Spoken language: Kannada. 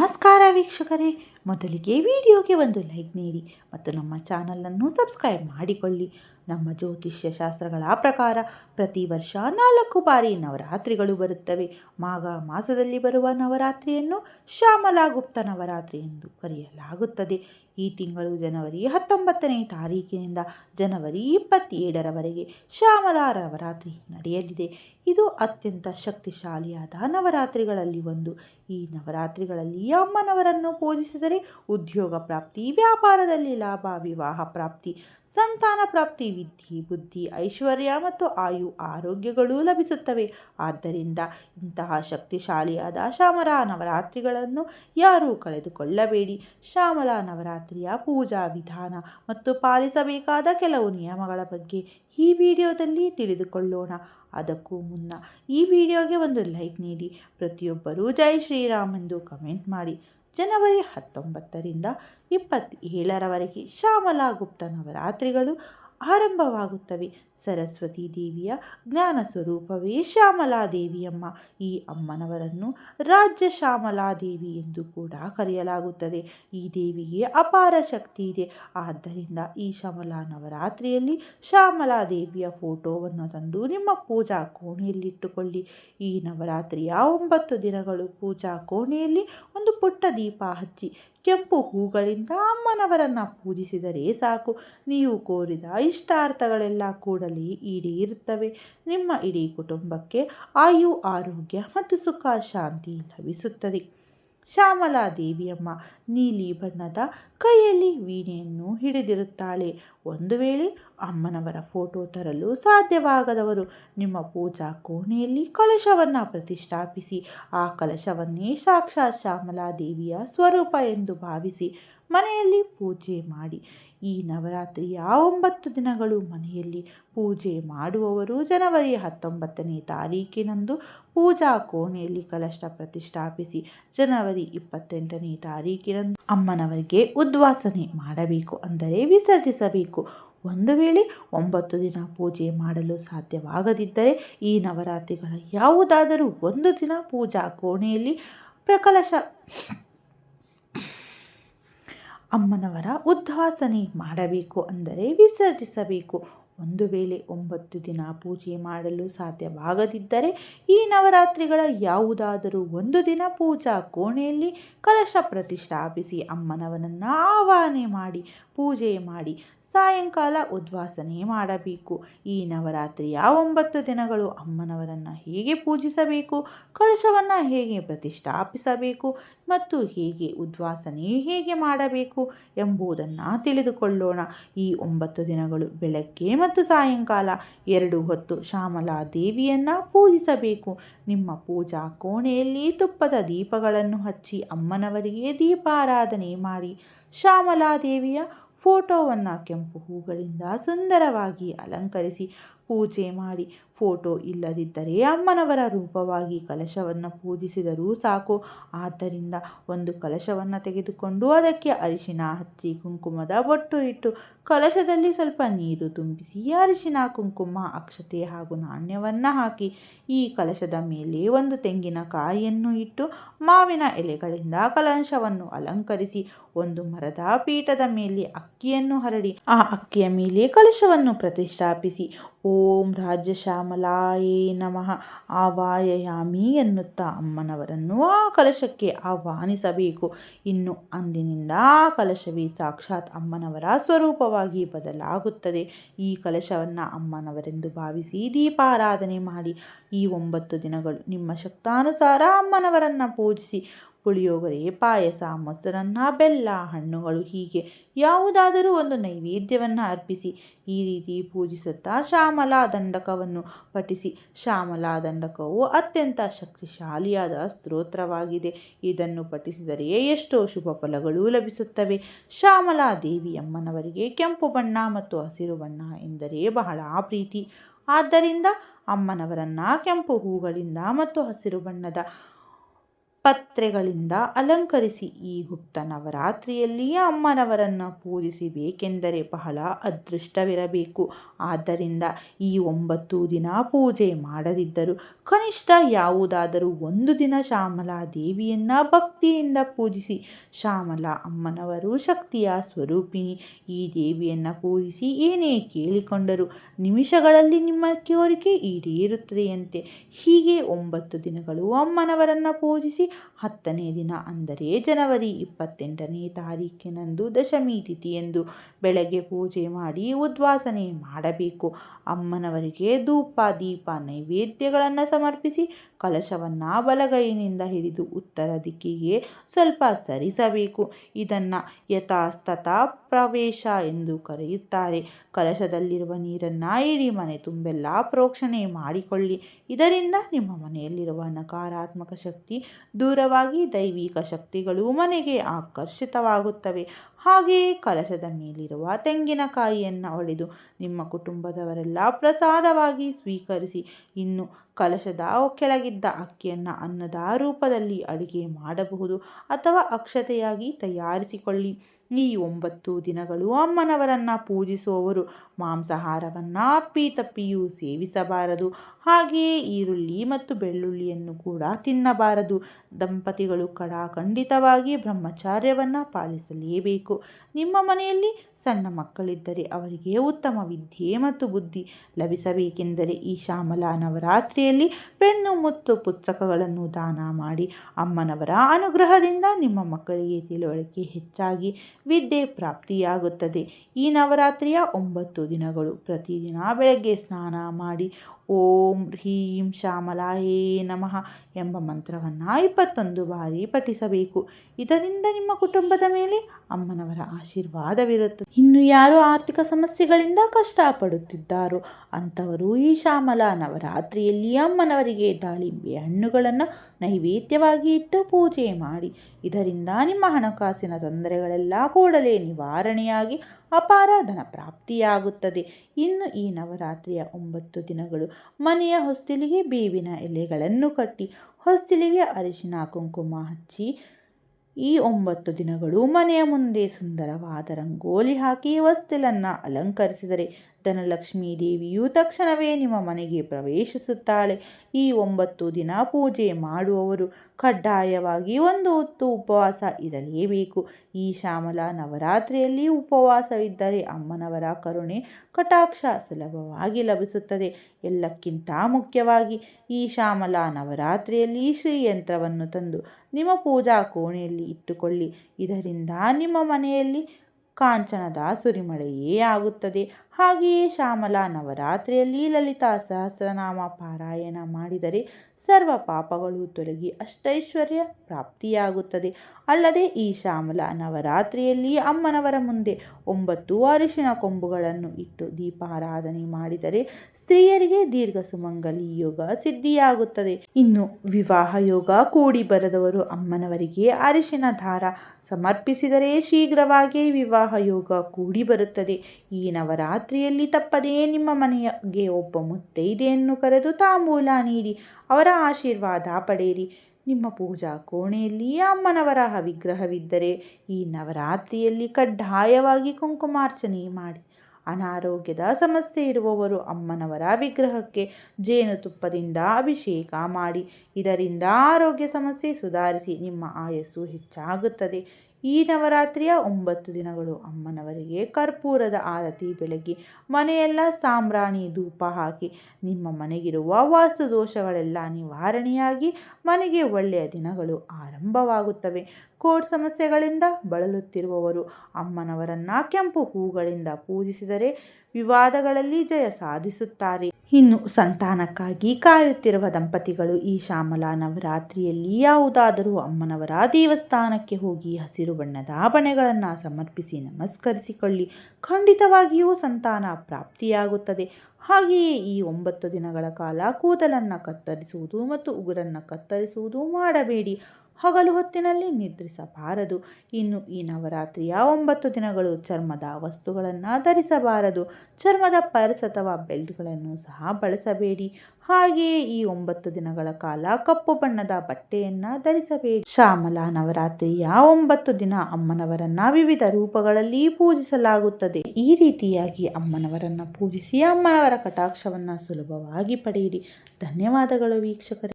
ನಮಸ್ಕಾರ ವೀಕ್ಷಕರೇ. ಮೊದಲಿಗೆ ವಿಡಿಯೋಗೆ ಒಂದು ಲೈಕ್ ನೀಡಿ ಮತ್ತು ನಮ್ಮ ಚಾನಲನ್ನು ಸಬ್ಸ್ಕ್ರೈಬ್ ಮಾಡಿಕೊಳ್ಳಿ. ನಮ್ಮ ಜ್ಯೋತಿಷ್ಯ ಶಾಸ್ತ್ರಗಳ ಪ್ರಕಾರ ಪ್ರತಿ ವರ್ಷ ನಾಲ್ಕು ಬಾರಿ ನವರಾತ್ರಿಗಳು ಬರುತ್ತವೆ. ಮಾಘ ಮಾಸದಲ್ಲಿ ಬರುವ ನವರಾತ್ರಿಯನ್ನು ಶ್ಯಾಮಲಾಗುಪ್ತ ನವರಾತ್ರಿ ಎಂದು ಕರೆಯಲಾಗುತ್ತದೆ. ಈ ತಿಂಗಳು ಜನವರಿ ಹತ್ತೊಂಬತ್ತನೇ ತಾರೀಕಿನಿಂದ ಜನವರಿ ಇಪ್ಪತ್ತೇಳರವರೆಗೆ ಶ್ಯಾಮಲ ನವರಾತ್ರಿ ನಡೆಯಲಿದೆ. ಇದು ಅತ್ಯಂತ ಶಕ್ತಿಶಾಲಿಯಾದ ನವರಾತ್ರಿಗಳಲ್ಲಿ ಒಂದು. ಈ ನವರಾತ್ರಿಗಳಲ್ಲಿ ಅಮ್ಮನವರನ್ನು ಪೂಜಿಸಿದರೆ ಉದ್ಯೋಗ ಪ್ರಾಪ್ತಿ, ವ್ಯಾಪಾರದಲ್ಲಿ ಲಾಭ, ವಿವಾಹ ಪ್ರಾಪ್ತಿ, ಸಂತಾನ ಪ್ರಾಪ್ತಿ, ವಿದ್ಯೆ, ಬುದ್ಧಿ, ಐಶ್ವರ್ಯ ಮತ್ತು ಆಯು ಆರೋಗ್ಯಗಳು ಲಭಿಸುತ್ತವೆ. ಆದ್ದರಿಂದ ಇಂತಹ ಶಕ್ತಿಶಾಲಿಯಾದ ಶ್ಯಾಮರ ನವರಾತ್ರಿಗಳನ್ನು ಯಾರೂ ಕಳೆದುಕೊಳ್ಳಬೇಡಿ. ಶ್ಯಾಮಲ ನವರಾತ್ರಿಯ ಪೂಜಾ ವಿಧಾನ ಮತ್ತು ಪಾಲಿಸಬೇಕಾದ ಕೆಲವು ನಿಯಮಗಳ ಬಗ್ಗೆ ಈ ವಿಡಿಯೋದಲ್ಲಿ ತಿಳಿದುಕೊಳ್ಳೋಣ. ಅದಕ್ಕೂ ಮುನ್ನ ಈ ವಿಡಿಯೋಗೆ ಒಂದು ಲೈಕ್ ನೀಡಿ, ಪ್ರತಿಯೊಬ್ಬರೂ ಜೈ ಶ್ರೀರಾಮ್ ಎಂದು ಕಮೆಂಟ್ ಮಾಡಿ. ಜನವರಿ ಹತ್ತೊಂಬತ್ತರಿಂದ ಇಪ್ಪತ್ತೇಳರವರೆಗೆ ಶ್ಯಾಮಲಾ ಗುಪ್ತ ನವರಾತ್ರಿಗಳು ಆರಂಭವಾಗುತ್ತವೆ. ಸರಸ್ವತಿ ದೇವಿಯ ಜ್ಞಾನ ಸ್ವರೂಪವೇ ಶ್ಯಾಮಲಾದೇವಿಯಮ್ಮ. ಈ ಅಮ್ಮನವರನ್ನು ರಾಜ್ಯ ಶ್ಯಾಮಲಾದೇವಿ ಎಂದು ಕೂಡ ಕರೆಯಲಾಗುತ್ತದೆ. ಈ ದೇವಿಗೆ ಅಪಾರ ಶಕ್ತಿ ಇದೆ. ಆದ್ದರಿಂದ ಈ ಶ್ಯಾಮಲಾ ನವರಾತ್ರಿಯಲ್ಲಿ ಶ್ಯಾಮಲಾದೇವಿಯ ಫೋಟೋವನ್ನು ತಂದು ನಿಮ್ಮ ಪೂಜಾ ಕೋಣೆಯಲ್ಲಿಟ್ಟುಕೊಳ್ಳಿ. ಈ ನವರಾತ್ರಿಯ ಒಂಬತ್ತು ದಿನಗಳು ಪೂಜಾ ಕೋಣೆಯಲ್ಲಿ ಒಂದು ಪುಟ್ಟ ದೀಪ ಹಚ್ಚಿ ಕೆಂಪು ಹೂಗಳಿಂದ ಅಮ್ಮನವರನ್ನು ಪೂಜಿಸಿದರೆ ಸಾಕು. ನೀವು ಕೋರಿದ ಇಷ್ಟಾರ್ಥಗಳೆಲ್ಲ ಕೂಡಲೇ ಈಡೇರುತ್ತವೆ. ನಿಮ್ಮ ಇಡೀ ಕುಟುಂಬಕ್ಕೆ ಆಯು, ಆರೋಗ್ಯ ಮತ್ತು ಸುಖ, ಶಾಂತಿ ಲಭಿಸುತ್ತದೆ. ಶ್ಯಾಮಲಾ ದೇವಿಯಮ್ಮ ನೀಲಿ ಬಣ್ಣದ ಕೈಯಲ್ಲಿ ವೀಣೆಯನ್ನು ಹಿಡಿದಿರುತ್ತಾಳೆ. ಒಂದು ವೇಳೆ ಅಮ್ಮನವರ ಫೋಟೋ ತರಲು ಸಾಧ್ಯವಾಗದವರು ನಿಮ್ಮ ಪೂಜಾ ಕೋಣೆಯಲ್ಲಿ ಕಲಶವನ್ನು ಪ್ರತಿಷ್ಠಾಪಿಸಿ, ಆ ಕಲಶವನ್ನೇ ಸಾಕ್ಷಾತ್ ಶ್ಯಾಮಲಾದೇವಿಯ ಸ್ವರೂಪ ಎಂದು ಭಾವಿಸಿ ಮನೆಯಲ್ಲಿ ಪೂಜೆ ಮಾಡಿ. ಈ ನವರಾತ್ರಿಯ ಒಂಬತ್ತು ದಿನಗಳು ಮನೆಯಲ್ಲಿ ಪೂಜೆ ಮಾಡುವವರು ಜನವರಿ ಹತ್ತೊಂಬತ್ತನೇ ತಾರೀಕಿನಂದು ಪೂಜಾ ಕೋಣೆಯಲ್ಲಿ ಕಲಶ ಪ್ರತಿಷ್ಠಾಪಿಸಿ ಜನವರಿ ಇಪ್ಪತ್ತೆಂಟನೇ ತಾರೀಕಿನಂದು ಅಮ್ಮನವರಿಗೆ ಉದ್ವಾಸನೆ ಮಾಡಬೇಕು ಅಂದರೆ ವಿಸರ್ಜಿಸಬೇಕು. ಒಂದು ವೇಳೆ ಒಂಬತ್ತು ದಿನ ಪೂಜೆ ಮಾಡಲು ಸಾಧ್ಯವಾಗದಿದ್ದರೆ ಈ ನವರಾತ್ರಿಗಳ ಯಾವುದಾದರೂ ಒಂದು ದಿನ ಪೂಜಾ ಕೋಣೆಯಲ್ಲಿ ಪ್ರಕಲಶ ಅಮ್ಮನವರ ಉದ್ವಾಸನೆ ಮಾಡಬೇಕು ಅಂದರೆ ವಿಸರ್ಜಿಸಬೇಕು. ಒಂದು ವೇಳೆ ಒಂಬತ್ತು ದಿನ ಪೂಜೆ ಮಾಡಲು ಸಾಧ್ಯವಾಗದಿದ್ದರೆ ಈ ನವರಾತ್ರಿಗಳ ಯಾವುದಾದರೂ ಒಂದು ದಿನ ಪೂಜಾ ಕೋಣೆಯಲ್ಲಿ ಕಲಶ ಪ್ರತಿಷ್ಠಾಪಿಸಿ ಅಮ್ಮನವನನ್ನು ಆವಾಹನೆ ಮಾಡಿ, ಪೂಜೆ ಮಾಡಿ, ಸಾಯಂಕಾಲ ಉದ್ವಾಸನೆ ಮಾಡಬೇಕು. ಈ ನವರಾತ್ರಿಯ ಒಂಬತ್ತು ದಿನಗಳು ಅಮ್ಮನವರನ್ನು ಹೇಗೆ ಪೂಜಿಸಬೇಕು ಕಳಶವನ್ನು ಹೇಗೆ ಪ್ರತಿಷ್ಠಾಪಿಸಬೇಕು ಮತ್ತು ಹೇಗೆ ಉದ್ವಾಸನೆ ಹೇಗೆ ಮಾಡಬೇಕು ಎಂಬುದನ್ನು ತಿಳಿದುಕೊಳ್ಳೋಣ. ಈ ಒಂಬತ್ತು ದಿನಗಳು ಬೆಳಗ್ಗೆ ಮತ್ತು ಸಾಯಂಕಾಲ. ಎರಡು ಹೊತ್ತು ಶ್ಯಾಮಲಾ ದೇವಿಯನ್ನು ಪೂಜಿಸಬೇಕು. ನಿಮ್ಮ ಪೂಜಾ ಕೋಣೆಯಲ್ಲಿ ತುಪ್ಪದ ದೀಪಗಳನ್ನು ಹಚ್ಚಿ ಅಮ್ಮನವರಿಗೆ ದೀಪಾರಾಧನೆ ಮಾಡಿ. ಶ್ಯಾಮಲಾ ದೇವಿಯ ಫೋಟೋವನ್ನು ಕೆಂಪು ಹೂಗಳಿಂದ ಸುಂದರವಾಗಿ ಅಲಂಕರಿಸಿ ಪೂಜೆ ಮಾಡಿ. ಫೋಟೋ ಇಲ್ಲದಿದ್ದರೆ ಅಮ್ಮನವರ ರೂಪವಾಗಿ ಕಲಶವನ್ನು ಪೂಜಿಸಿದರೂ ಸಾಕು. ಆದ್ದರಿಂದ ಒಂದು ಕಲಶವನ್ನು ತೆಗೆದುಕೊಂಡು ಅದಕ್ಕೆ ಅರಿಶಿನ ಹಚ್ಚಿ ಕುಂಕುಮದ ಬೊಟ್ಟು ಇಟ್ಟು ಕಲಶದಲ್ಲಿ ಸ್ವಲ್ಪ ನೀರು ತುಂಬಿಸಿ ಅರಿಶಿನ, ಕುಂಕುಮ, ಅಕ್ಷತೆ ಹಾಗೂ ನಾಣ್ಯವನ್ನು ಹಾಕಿ ಈ ಕಲಶದ ಮೇಲೆ ಒಂದು ತೆಂಗಿನಕಾಯಿಯನ್ನು ಇಟ್ಟು ಮಾವಿನ ಎಲೆಗಳಿಂದ ಕಲಶವನ್ನು ಅಲಂಕರಿಸಿ ಒಂದು ಮರದ ಪೀಠದ ಮೇಲೆ ಅಕ್ಕಿಯನ್ನು ಹರಡಿ ಆ ಅಕ್ಕಿಯ ಮೇಲೆ ಕಲಶವನ್ನು ಪ್ರತಿಷ್ಠಾಪಿಸಿ. ಓಂ ರಾಜ್ಯ ಶ್ಯಾಮಲಾಯೇ ನಮಃ. ಆವಾಯಯಾಮಿ ಎನ್ನುತ್ತಾ ಅಮ್ಮನವರನ್ನು ಆ ಕಲಶಕ್ಕೆ ಆಹ್ವಾನಿಸಬೇಕು. ಇನ್ನು ಅಂದಿನಿಂದ ಆ ಕಲಶವೇ ಸಾಕ್ಷಾತ್ ಅಮ್ಮನವರ ಸ್ವರೂಪವಾಗಿ ಬದಲಾಗುತ್ತದೆ. ಈ ಕಲಶವನ್ನು ಅಮ್ಮನವರೆಂದು ಭಾವಿಸಿ ದೀಪಾರಾಧನೆ ಮಾಡಿ. ಈ ಒಂಬತ್ತು ದಿನಗಳು ನಿಮ್ಮ ಶಕ್ತಾನುಸಾರ ಅಮ್ಮನವರನ್ನು ಪೂಜಿಸಿ. ಪುಳಿಯೋಗರೆ, ಪಾಯಸ, ಮೊಸರನ್ನ, ಬೆಲ್ಲ, ಹಣ್ಣುಗಳು ಹೀಗೆ ಯಾವುದಾದರೂ ಒಂದು ನೈವೇದ್ಯವನ್ನು ಅರ್ಪಿಸಿ, ಈ ರೀತಿ ಪೂಜಿಸುತ್ತಾ ಶ್ಯಾಮಲಾ ದಂಡಕವನ್ನು ಪಠಿಸಿ. ಶ್ಯಾಮಲಾ ದಂಡಕವು ಅತ್ಯಂತ ಶಕ್ತಿಶಾಲಿಯಾದ ಸ್ತೋತ್ರವಾಗಿದೆ. ಇದನ್ನು ಪಠಿಸಿದರೆ ಎಷ್ಟೋ ಶುಭ ಫಲಗಳು ಲಭಿಸುತ್ತವೆ. ಶ್ಯಾಮಲಾ ದೇವಿಯಮ್ಮನವರಿಗೆ ಕೆಂಪು ಬಣ್ಣ ಮತ್ತು ಹಸಿರು ಬಣ್ಣ ಎಂದರೆ ಬಹಳ ಪ್ರೀತಿ. ಆದ್ದರಿಂದ ಅಮ್ಮನವರನ್ನು ಕೆಂಪು ಹೂಗಳಿಂದ ಮತ್ತು ಹಸಿರು ಬಣ್ಣದ ಪತ್ರೆಗಳಿಂದ ಅಲಂಕರಿಸಿ ಈ ಗುಪ್ತ ನವರಾತ್ರಿಯಲ್ಲಿಯೇ ಅಮ್ಮನವರನ್ನು ಪೂಜಿಸಬೇಕೆಂದರೆ ಬಹಳ ಅದೃಷ್ಟವಿರಬೇಕು. ಆದ್ದರಿಂದ ಈ ಒಂಬತ್ತು ದಿನ ಪೂಜೆ ಮಾಡದಿದ್ದರೂ ಕನಿಷ್ಠ ಯಾವುದಾದರೂ ಒಂದು ದಿನ ಶ್ಯಾಮಲಾ ದೇವಿಯನ್ನು ಭಕ್ತಿಯಿಂದ ಪೂಜಿಸಿ. ಶ್ಯಾಮಲಾ ಅಮ್ಮನವರು ಶಕ್ತಿಯ ಸ್ವರೂಪಿಣಿ. ಈ ದೇವಿಯನ್ನು ಪೂಜಿಸಿ ಏನೇ ಕೇಳಿಕೊಂಡರೂ ನಿಮಿಷಗಳಲ್ಲಿ ನಿಮ್ಮ ಕೋರಿಕೆ ಈಡೇರುತ್ತದೆಯಂತೆ. ಹೀಗೆ ಒಂಬತ್ತು ದಿನಗಳು ಅಮ್ಮನವರನ್ನು ಪೂಜಿಸಿ ಹತ್ತನೇ ದಿನ ಅಂದರೆ ಜನವರಿ ಇಪ್ಪತ್ತೆಂಟನೇ ತಾರೀಕಿನಂದು ದಶಮಿ ತಿಥಿಯಂದು ಬೆಳಗ್ಗೆ ಪೂಜೆ ಮಾಡಿ ಉದ್ವಾಸನೆ ಮಾಡಬೇಕು. ಅಮ್ಮನವರಿಗೆ ಧೂಪ, ದೀಪ, ನೈವೇದ್ಯಗಳನ್ನು ಸಮರ್ಪಿಸಿ ಕಲಶವನ್ನು ಬಲಗೈನಿಂದ ಹಿಡಿದು ಉತ್ತರ ದಿಕ್ಕಿಗೆ ಸ್ವಲ್ಪ ಸರಿಸಬೇಕು. ಇದನ್ನು ಯಥಾಸ್ತಥ ಪ್ರವೇಶ ಎಂದು ಕರೆಯುತ್ತಾರೆ. ಕಲಶದಲ್ಲಿರುವ ನೀರನ್ನು ಇಡೀ ಮನೆ ತುಂಬೆಲ್ಲ ಪ್ರೋಕ್ಷಣೆ ಮಾಡಿಕೊಳ್ಳಿ. ಇದರಿಂದ ನಿಮ್ಮ ಮನೆಯಲ್ಲಿರುವ ನಕಾರಾತ್ಮಕ ಶಕ್ತಿ ದೂರವಾಗಿ ದೈವಿಕ ಶಕ್ತಿಗಳು ಮನೆಗೆ ಆಕರ್ಷಿತವಾಗುತ್ತವೆ. ಹಾಗೆಯೇ ಕಲಶದ ಮೇಲಿರುವ ತೆಂಗಿನಕಾಯಿಯನ್ನು ಒಡೆದು ನಿಮ್ಮ ಕುಟುಂಬದವರೆಲ್ಲ ಪ್ರಸಾದವಾಗಿ ಸ್ವೀಕರಿಸಿ, ಇನ್ನು ಕಲಶದ ಕೆಳಗಿದ್ದ ಅಕ್ಕಿಯನ್ನು ಅನ್ನದ ರೂಪದಲ್ಲಿ ಅಡುಗೆ ಮಾಡಬಹುದು ಅಥವಾ ಅಕ್ಷತೆಯಾಗಿ ತಯಾರಿಸಿಕೊಳ್ಳಿ. ಈ ಒಂಬತ್ತು ದಿನಗಳು ಅಮ್ಮನವರನ್ನು ಪೂಜಿಸುವವರು ಮಾಂಸಾಹಾರವನ್ನು ಅಪ್ಪಿತಪ್ಪಿಯೂ ಸೇವಿಸಬಾರದು. ಹಾಗೆಯೇ ಈರುಳ್ಳಿ ಮತ್ತು ಬೆಳ್ಳುಳ್ಳಿಯನ್ನು ಕೂಡ ತಿನ್ನಬಾರದು. ದಂಪತಿಗಳು ಕಡಾಖಂಡಿತವಾಗಿ ಬ್ರಹ್ಮಚಾರ್ಯವನ್ನು ಪಾಲಿಸಲೇಬೇಕು. ನಿಮ್ಮ ಮನೆಯಲ್ಲಿ ಸಣ್ಣ ಮಕ್ಕಳಿದ್ದರೆ ಅವರಿಗೆ ಉತ್ತಮ ವಿದ್ಯೆ ಮತ್ತು ಬುದ್ಧಿ ಲಭಿಸಬೇಕೆಂದರೆ ಈ ಶ್ಯಾಮಲಾ ನವರಾತ್ರಿಯಲ್ಲಿ ಪೆನ್ನು ಮತ್ತು ಪುಸ್ತಕಗಳನ್ನು ದಾನ ಮಾಡಿ ಅಮ್ಮನವರ ಅನುಗ್ರಹದಿಂದ ನಿಮ್ಮ ಮಕ್ಕಳಿಗೆ ತಿಳುವಳಿಕೆ ಹೆಚ್ಚಾಗಿ ವಿದ್ಯೆ ಪ್ರಾಪ್ತಿಯಾಗುತ್ತದೆ. ಈ ನವರಾತ್ರಿಯ ಒಂಬತ್ತು ದಿನಗಳು ಪ್ರತಿದಿನ ಬೆಳಗ್ಗೆ ಸ್ನಾನ ಮಾಡಿ ಓಂ ಹ್ರೀಂ ಶ್ಯಾಮಲಾಯೇ ನಮಃ ಎಂಬ ಮಂತ್ರವನ್ನು ಇಪ್ಪತ್ತೊಂದು ಬಾರಿ ಪಠಿಸಬೇಕು. ಇದರಿಂದ ನಿಮ್ಮ ಕುಟುಂಬದ ಮೇಲೆ ಅಮ್ಮನವರ ಆಶೀರ್ವಾದವಿರುತ್ತದೆ. ಇನ್ನು ಯಾರು ಆರ್ಥಿಕ ಸಮಸ್ಯೆಗಳಿಂದ ಕಷ್ಟಪಡುತ್ತಿದ್ದಾರೋ ಅಂಥವರು ಈ ಶ್ಯಾಮಲಾ ನವರಾತ್ರಿಯಲ್ಲಿ ಅಮ್ಮನವರಿಗೆ ದಾಳಿಂಬೆ ಹಣ್ಣುಗಳನ್ನು ನೈವೇದ್ಯವಾಗಿ ಇಟ್ಟು ಪೂಜೆ ಮಾಡಿ. ಇದರಿಂದ ನಿಮ್ಮ ಹಣಕಾಸಿನ ತೊಂದರೆಗಳೆಲ್ಲ ಕೂಡಲೇ ನಿವಾರಣೆಯಾಗಿ ಅಪಾರ ಧನ ಪ್ರಾಪ್ತಿಯಾಗುತ್ತದೆ ಇನ್ನು ಈ ನವರಾತ್ರಿಯ ಒಂಬತ್ತು ದಿನಗಳು ಮನೆಯ ಹೊಸ್ತಿಲಿಗೆ ಬೇವಿನ ಎಲೆಗಳನ್ನು ಕಟ್ಟಿ, ಹೊಸ್ತಿಲಿಗೆ ಅರಿಶಿನ ಕುಂಕುಮ ಹಚ್ಚಿ ಈ ಒಂಬತ್ತು ದಿನಗಳು ಮನೆಯ ಮುಂದೆ ಸುಂದರವಾದ ರಂಗೋಲಿ ಹಾಕಿ ಹೊಸ್ತಿಲನ್ನು ಅಲಂಕರಿಸಿದರೆ ಧನಲಕ್ಷ್ಮೀ ದೇವಿಯು ತಕ್ಷಣವೇ ನಿಮ್ಮ ಮನೆಗೆ ಪ್ರವೇಶಿಸುತ್ತಾಳೆ. ಈ ಒಂಬತ್ತು ದಿನ ಪೂಜೆ ಮಾಡುವವರು ಕಡ್ಡಾಯವಾಗಿ ಒಂದು ಹೊತ್ತು ಉಪವಾಸ ಇರಲೇಬೇಕು. ಈ ಶ್ಯಾಮಲ ನವರಾತ್ರಿಯಲ್ಲಿ ಉಪವಾಸವಿದ್ದರೆ ಅಮ್ಮನವರ ಕರುಣೆ ಕಟಾಕ್ಷ ಸುಲಭವಾಗಿ ಲಭಿಸುತ್ತದೆ. ಎಲ್ಲಕ್ಕಿಂತ ಮುಖ್ಯವಾಗಿ ಈ ಶ್ಯಾಮಲ ನವರಾತ್ರಿಯಲ್ಲಿ ಶ್ರೀಯಂತ್ರವನ್ನು ತಂದು ನಿಮ್ಮ ಪೂಜಾ ಕೋಣೆಯಲ್ಲಿ ಇಟ್ಟುಕೊಳ್ಳಿ. ಇದರಿಂದ ನಿಮ್ಮ ಮನೆಯಲ್ಲಿ ಕಾಂಚನದ ಸುರಿಮಳೆಯೇ ಆಗುತ್ತದೆ. ಹಾಗೆಯೇ ಶ್ಯಾಮಲಾ ನವರಾತ್ರಿಯಲ್ಲಿ ಲಲಿತಾ ಸಹಸ್ರನಾಮ ಪಾರಾಯಣ ಮಾಡಿದರೆ ಸರ್ವ ಪಾಪಗಳು ತೊಲಗಿ ಅಷ್ಟೈಶ್ವರ್ಯ ಪ್ರಾಪ್ತಿಯಾಗುತ್ತದೆ. ಅಲ್ಲದೆ ಈ ಶ್ಯಾಮಲಾ ನವರಾತ್ರಿಯಲ್ಲಿ ಅಮ್ಮನವರ ಮುಂದೆ ಒಂಬತ್ತು ಅರಿಶಿನ ಕೊಂಬುಗಳನ್ನು ಇಟ್ಟು ದೀಪಾರಾಧನೆ ಮಾಡಿದರೆ ಸ್ತ್ರೀಯರಿಗೆ ದೀರ್ಘ ಸುಮಂಗಲಿ ಯೋಗ ಸಿದ್ಧಿಯಾಗುತ್ತದೆ. ಇನ್ನು ವಿವಾಹ ಯೋಗ ಕೂಡಿ ಬರದವರು ಅಮ್ಮನವರಿಗೆ ಅರಿಶಿನ ದಾರ ಸಮರ್ಪಿಸಿದರೆ ಶೀಘ್ರವಾಗಿ ವಿವಾಹ ಯೋಗ ಕೂಡಿ ಬರುತ್ತದೆ. ಈ ನವರಾತ್ರಿಯಲ್ಲಿ ತಪ್ಪದೇ ನಿಮ್ಮ ಮನೆಗೆ ಒಬ್ಬ ಮುತ್ತೈದೆಯನ್ನು ಕರೆದು ತಾಂಬೂಲ ನೀಡಿ ಅವರ ಆಶೀರ್ವಾದ ಪಡೆಯಿರಿ. ನಿಮ್ಮ ಪೂಜಾ ಕೋಣೆಯಲ್ಲಿ ಅಮ್ಮನವರ ವಿಗ್ರಹವಿದ್ದರೆ ಈ ನವರಾತ್ರಿಯಲ್ಲಿ ಕಡ್ಡಾಯವಾಗಿ ಕುಂಕುಮಾರ್ಚನೆ ಮಾಡಿ. ಅನಾರೋಗ್ಯದ ಸಮಸ್ಯೆ ಇರುವವರು ಅಮ್ಮನವರ ವಿಗ್ರಹಕ್ಕೆ ಜೇನುತುಪ್ಪದಿಂದ ಅಭಿಷೇಕ ಮಾಡಿ. ಇದರಿಂದ ಆರೋಗ್ಯ ಸಮಸ್ಯೆ ಸುಧಾರಿಸಿ ನಿಮ್ಮ ಆಯಸ್ಸು ಹೆಚ್ಚಾಗುತ್ತದೆ. ಈ ನವರಾತ್ರಿಯ ಒಂಬತ್ತು ದಿನಗಳು ಅಮ್ಮನವರಿಗೆ ಕರ್ಪೂರದ ಆರತಿ ಬೆಳಗ್ಗೆ ಮನೆಯೆಲ್ಲ ಸಾಂಬ್ರಾಣಿ ಧೂಪ ಹಾಕಿ ನಿಮ್ಮ ಮನೆಗಿರುವ ವಾಸ್ತು ದೋಷಗಳೆಲ್ಲ ನಿವಾರಣೆಯಾಗಿ ಮನೆಗೆ ಒಳ್ಳೆಯ ದಿನಗಳು ಆರಂಭವಾಗುತ್ತವೆ. ಕೋಟ್ ಸಮಸ್ಯೆಗಳಿಂದ ಬಳಲುತ್ತಿರುವವರು ಅಮ್ಮನವರನ್ನು ಕೆಂಪು ಹೂಗಳಿಂದ ಪೂಜಿಸಿದರೆ ವಿವಾದಗಳಲ್ಲಿ ಜಯ ಸಾಧಿಸುತ್ತಾರೆ. ಇನ್ನು ಸಂತಾನಕ್ಕಾಗಿ ಕಾಯುತ್ತಿರುವ ದಂಪತಿಗಳು ಈ ಶ್ಯಾಮಲಾ ನವರಾತ್ರಿಯಲ್ಲಿ ಯಾವುದಾದರೂ ಅಮ್ಮನವರ ದೇವಸ್ಥಾನಕ್ಕೆ ಹೋಗಿ ಹಸಿರು ಬಣ್ಣದ ಬಣೆಗಳನ್ನು ಸಮರ್ಪಿಸಿ ನಮಸ್ಕರಿಸಿಕೊಳ್ಳಿ. ಖಂಡಿತವಾಗಿಯೂ ಸಂತಾನ ಪ್ರಾಪ್ತಿಯಾಗುತ್ತದೆ. ಹಾಗೆಯೇ ಈ ಒಂಬತ್ತು ದಿನಗಳ ಕಾಲ ಕೂದಲನ್ನು ಕತ್ತರಿಸುವುದು ಮತ್ತು ಉಗುರನ್ನು ಕತ್ತರಿಸುವುದು ಮಾಡಬೇಡಿ. ಹಗಲು ಹೊತ್ತಿನಲ್ಲಿ ನಿದ್ರಿಸಬಾರದು. ಇನ್ನು ಈ ನವರಾತ್ರಿಯ ಒಂಬತ್ತು ದಿನಗಳು ಚರ್ಮದ ವಸ್ತುಗಳನ್ನು ಧರಿಸಬಾರದು. ಚರ್ಮದ ಪರ್ಸ್ ಅಥವಾ ಬೆಲ್ಟ್ಗಳನ್ನು ಸಹ ಬಳಸಬೇಡಿ. ಹಾಗೆಯೇ ಈ ಒಂಬತ್ತು ದಿನಗಳ ಕಾಲ ಕಪ್ಪು ಬಣ್ಣದ ಬಟ್ಟೆಯನ್ನು ಧರಿಸಬೇಡಿ. ಶ್ಯಾಮಲಾ ನವರಾತ್ರಿಯ ಒಂಬತ್ತು ದಿನ ಅಮ್ಮನವರನ್ನ ವಿವಿಧ ರೂಪಗಳಲ್ಲಿ ಪೂಜಿಸಲಾಗುತ್ತದೆ. ಈ ರೀತಿಯಾಗಿ ಅಮ್ಮನವರನ್ನ ಪೂಜಿಸಿ ಅಮ್ಮನವರ ಕಟಾಕ್ಷವನ್ನು ಸುಲಭವಾಗಿ ಪಡೆಯಿರಿ. ಧನ್ಯವಾದಗಳು ವೀಕ್ಷಕರೇ.